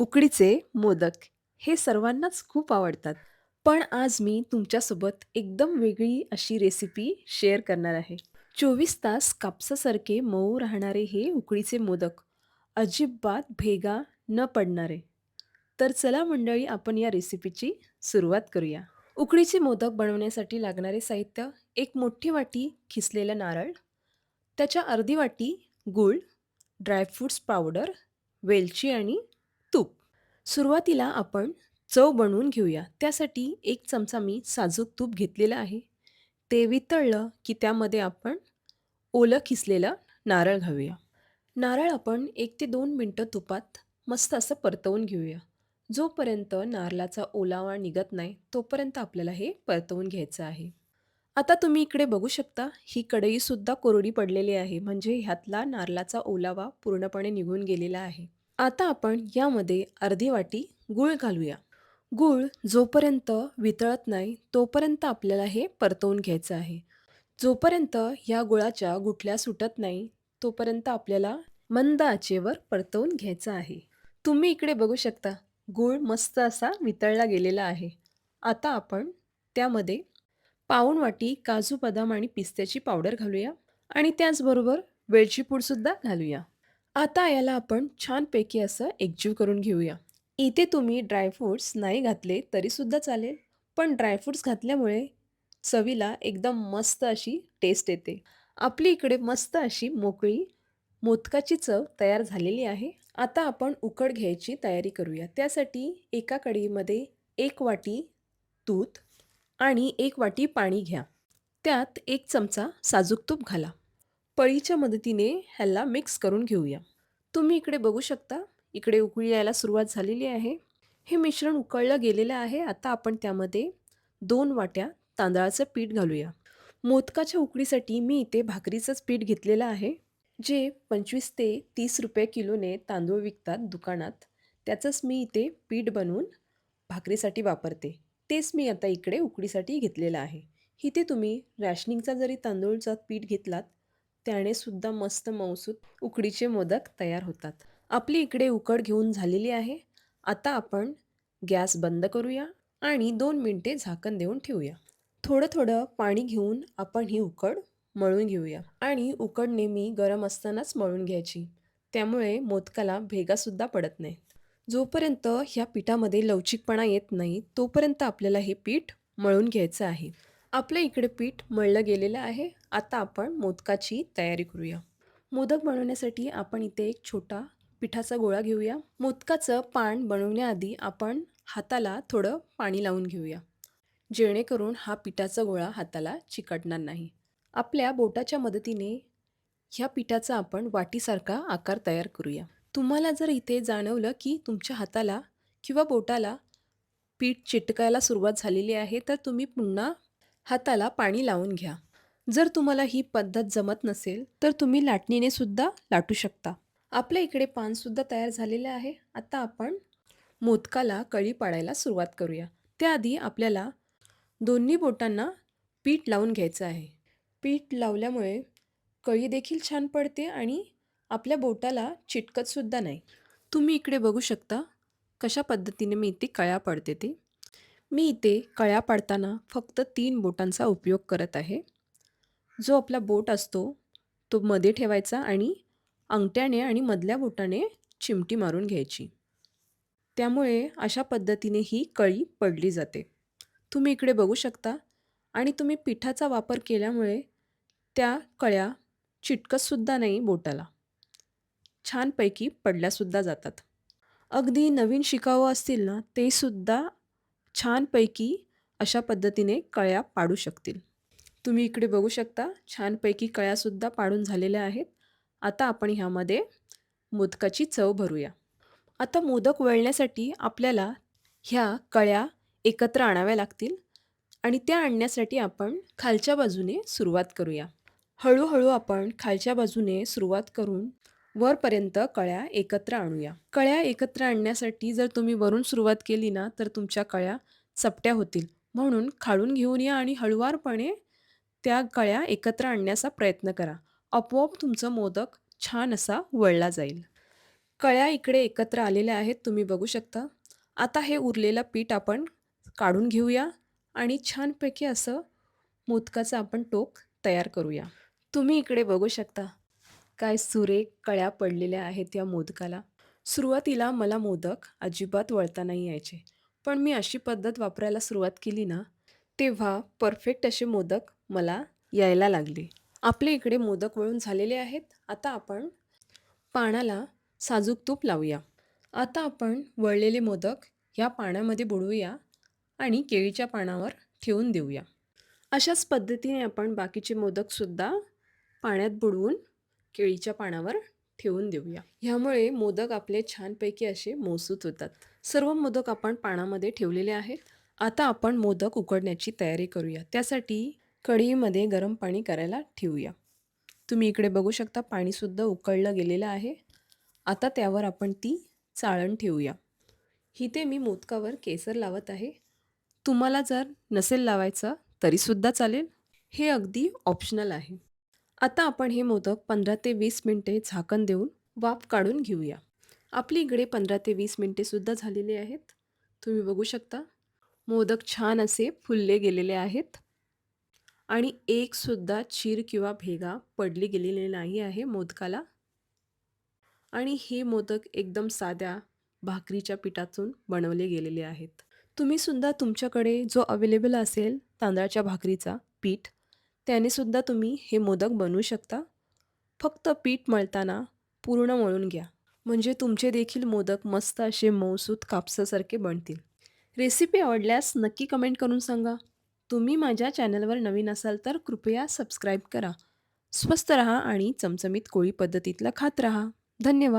उकडीचे मोदक हे सर्वांनाच खूप आवडतात. पण आज मी तुमच्यासोबत एकदम वेगळी अशी रेसिपी शेअर करणार आहे. 24 तास कापसासारखे मऊ राहणारे हे उकडीचे मोदक, अजिबात भेगा न पडणारे. तर चला मंडळी आपण या रेसिपीची सुरुवात करूया. उकडीचे मोदक बनवण्यासाठी लागणारे साहित्य: एक मोठी वाटी खिसलेला नारळ, त्याच्या अर्धी वाटी गूळ, ड्रायफ्रूट्स पावडर, वेलची आणि सुरुवातीला आपण चव बनवून घेऊया. त्यासाठी एक चमचा मी साजूक तूप घेतलेलं आहे. ते वितळलं की त्यामध्ये आपण ओलं खिसलेलं नारळ घालूया. नारळ आपण 1 ते 2 मिनिटं तुपात मस्त असं परतवून घेऊया. जोपर्यंत नारळाचा ओलावा निघत नाही, तोपर्यंत आपल्याला हे परतवून घ्यायचं आहे. आता तुम्ही इकडे बघू शकता, ही कढईसुद्धा कोरडी पडलेली आहे, म्हणजे ह्यातला नारळाचा ओलावा पूर्णपणे निघून गेलेला आहे. आता आपण यामध्ये अर्धी वाटी गूळ घालूया. गूळ जोपर्यंत वितळत नाही, तोपर्यंत आपल्याला हे परतवून घ्यायचं आहे. जोपर्यंत ह्या गुळाच्या गुठल्या सुटत नाही, तोपर्यंत आपल्याला मंद आचेवर परतवून घ्यायचं आहे. तुम्ही इकडे बघू शकता, गूळ मस्त असा वितळला गेलेला आहे. आता आपण त्यामध्ये पाऊण वाटी काजू, बदाम आणि पिस्त्याची पावडर घालूया आणि त्याचबरोबर वेलची पूडसुद्धा घालूया. आता याला आपण छानपैकी असं एकजीव करून घेऊया. इथे तुम्ही ड्रायफ्रूट्स नाही घातले तरीसुद्धा चालेल, पण ड्रायफ्रूट्स घातल्यामुळे चवीला एकदम मस्त अशी टेस्ट येते. आपली इकडे मस्त अशी मोकळी मोदकाची चव तयार झालेली आहे. आता आपण उकड घ्यायची तयारी करूया. त्यासाठी एका कढईमध्ये एक वाटी दूध आणि एक वाटी पाणी घ्या. त्यात एक चमचा साजूक तूप घाला. पळीच्या मदतीने ह्याला मिक्स करून घेऊया. तुम्ही इकडे बघू शकता, इकडे उकळी यायला सुरुवात झालेली आहे. हे मिश्रण उकळलं गेलेलं आहे. आता आपण त्यामध्ये दोन वाट्या तांदळाचं पीठ घालूया. मोदकाच्या उकडीसाठी मी इथे भाकरीचंच पीठ घेतलेलं आहे. जे 25 ते तीस रुपये किलोने तांदूळ विकतात दुकानात, त्याचंच मी इथे पीठ बनवून भाकरीसाठी वापरते. तेच मी आता इकडे उकडीसाठी घेतलेलं आहे. इथे तुम्ही रॅशनिंगचा जरी तांदूळचा पीठ घेतलात, त्यानेसुद्धा मस्त मऊसूत उकडीचे मोदक तयार होतात. आपली इकडे उकड घेऊन झालेली आहे. आता आपण गॅस बंद करूया आणि दोन मिनिटे झाकण देऊन ठेवूया. थोडं-थोडं पाणी घेऊन आपण ही उकड मळून घेऊया आणि उकड नेहमी गरम असतानाच मळून घ्यायची. त्यामुळे मोदकाला भेगासुद्धा पडत नाही जोपर्यंत ह्या पिठामध्ये लवचिकपणा येत नाही, तोपर्यंत आपल्याला हे पीठ मळून घ्यायचं आहे. आपल्या इकडे पीठ मळलं गेलेलं आहे. आता आपण मोदकाची तयारी करूया. मोदक बनवण्यासाठी आपण इथे एक छोटा पिठाचा गोळा घेऊया. मोदकाचं पान बनवण्याआधी आपण हाताला थोडं पाणी लावून घेऊया. जेणेकरून हा पिठाचा गोळा हाताला चिकटणार नाही. आपल्या बोटाच्या मदतीने ह्या पिठाचा आपण वाटीसारखा आकार तयार करूया. तुम्हाला जर इथे जाणवलं की तुमच्या हाताला किंवा बोटाला पीठ चिटकायला सुरुवात झालेली आहे, तर तुम्ही पुन्हा हाताला पाणी लावून घ्या. जर तुम्हाला ही पद्धत जमत नसेल, तर तुम्ही लाटणीने सुद्धा लाटू शकता. आपल्या इकडे पानसुद्धा तयार झालेले आहे. आता आपण मोदकाला कळी पाडायला सुरुवात करूया. त्याआधी आपल्याला दोन्ही बोटांना पीठ लावून घ्यायचं आहे. पीठ लावल्यामुळे कळी देखील छान पडते आणि आपल्या बोटाला चिटकतसुद्धा नाही. तुम्ही इकडे बघू शकता, कशा पद्धतीने मी इथे कळ्या पडते ते. मी इथे कळ्या पाडताना फक्त तीन बोटांचा उपयोग करत आहे. जो आपला बोट असतो, तो मध्ये ठेवायचा आणि अंगठ्याने आणि मधल्या बोटाने चिमटी मारून घ्यायची. त्यामुळे अशा पद्धतीने ही कळी पडली जाते. तुम्ही इकडे बघू शकता आणि तुम्ही पिठाचा वापर केल्यामुळे त्या कळ्या चिटकतसुद्धा नाही बोटाला. छानपैकी पडल्यासुद्धा जातात. अगदी नवीन शिकावं असतील ना, तेसुद्धा छानपैकी अशा पद्धतीने कळ्या पाडू शकतील. तुम्ही इकडे बघू शकता, छानपैकी कळ्यासुद्धा पाडून झालेल्या आहेत. आता आपण ह्यामध्ये मोदकाची चव भरूया. आता मोदक वळण्यासाठी आपल्याला ह्या कळ्या एकत्र आणाव्या लागतील आणि त्या आणण्यासाठी आपण खालच्या बाजूने सुरुवात करूया. हळूहळू आपण खालच्या बाजूने सुरुवात करून वरपर्यंत कळ्या एकत्र आणूया. कळ्या एकत्र आणण्यासाठी जर तुम्ही वरून सुरुवात केली ना, तर तुमच्या कळ्या चपट्या होतील. म्हणून खाळून घेऊन या आणि हळुवारपणे त्या कळ्या एकत्र आणण्याचा प्रयत्न करा. आपोआप तुमचं मोदक छान असा वळला जाईल. कळ्या इकडे एकत्र आलेल्या आहेत तुम्ही बघू शकता. आता हे उरलेलं पीठ आपण काढून घेऊया आणि छानपैकी असं मोदकाचं आपण टोक तयार करूया. तुम्ही इकडे बघू शकता. काय सुरेख कळ्या पडलेल्या आहेत या मोदकाला. सुरुवातीला मला मोदक अजिबात वळता नाही यायचे. पण मी अशी पद्धत वापरायला सुरुवात केली ना, तेव्हा परफेक्ट असे मोदक मला यायला लागले. आपले इकडे मोदक वळून झालेले आहेत. आता आपण पानाला साजूक तूप लावूया. आता आपण वळलेले मोदक ह्या पाण्यामध्ये बुडवूया आणि केळीच्या पानावर ठेवून देऊया. अशाच पद्धतीने आपण बाकीचे मोदकसुद्धा पाण्यात बुडवून केळीच्या पानावर ठेवून देऊया. ह्यामुळे मोदक आपले छानपैकी असे मोसूत होतात. सर्व मोदक आपण पानामध्ये ठेवलेले आहेत. आता आपण मोदक उकडण्याची तयारी करूया. त्यासाठी कढईमध्ये गरम पाणी करायला ठेवूया. तुम्ही इकडे बघू शकता पाणीसुद्धा उकळलं गेलेलं आहे. आता त्यावर आपण ती चाळण ठेवूया. इथे मी मोदकावर केसर लावत आहे. तुम्हाला जर नसेल लावायचं तरीसुद्धा चालेल. हे अगदी ऑप्शनल आहे. आता आपण हे मोदक 15 ते वीस मिनटे झाकण देऊन वाफ काढून घेऊया. आपली इकडे 15 ते वीस मिनिटेसुद्धा झालेली आहेत. तुम्ही बघू शकता. मोदक छान असे फुलले गेलेले आहेत. आणि एकसुद्धा चीर किंवा भेगा पडली गेलेली नाही आहे मोदकाला. आणि हे मोदक एकदम साध्या भाकरीच्या पिठातून बनवले गेलेले आहेत. तुम्हीसुद्धा तुमच्याकडे जो अवेलेबल असेल तांदळाच्या भाकरीचा पीठ, त्यानेसुद्धा तुम्ही हे मोदक बनवू शकता. फक्त पीठ मळताना पूर्ण मळून घ्या. म्हणजे तुमचे देखील मोदक मस्त असे मऊसूत कापसासारखे बनतील. रेसिपी आवडल्यास नक्की कमेंट करून सांगा. तुम्ही माझ्या चॅनलवर नवीन असाल तर कृपया सबस्क्राईब करा. स्वस्थ रहा आणि चमचमीत कोळी पद्धतीतलं खात रहा. धन्यवाद.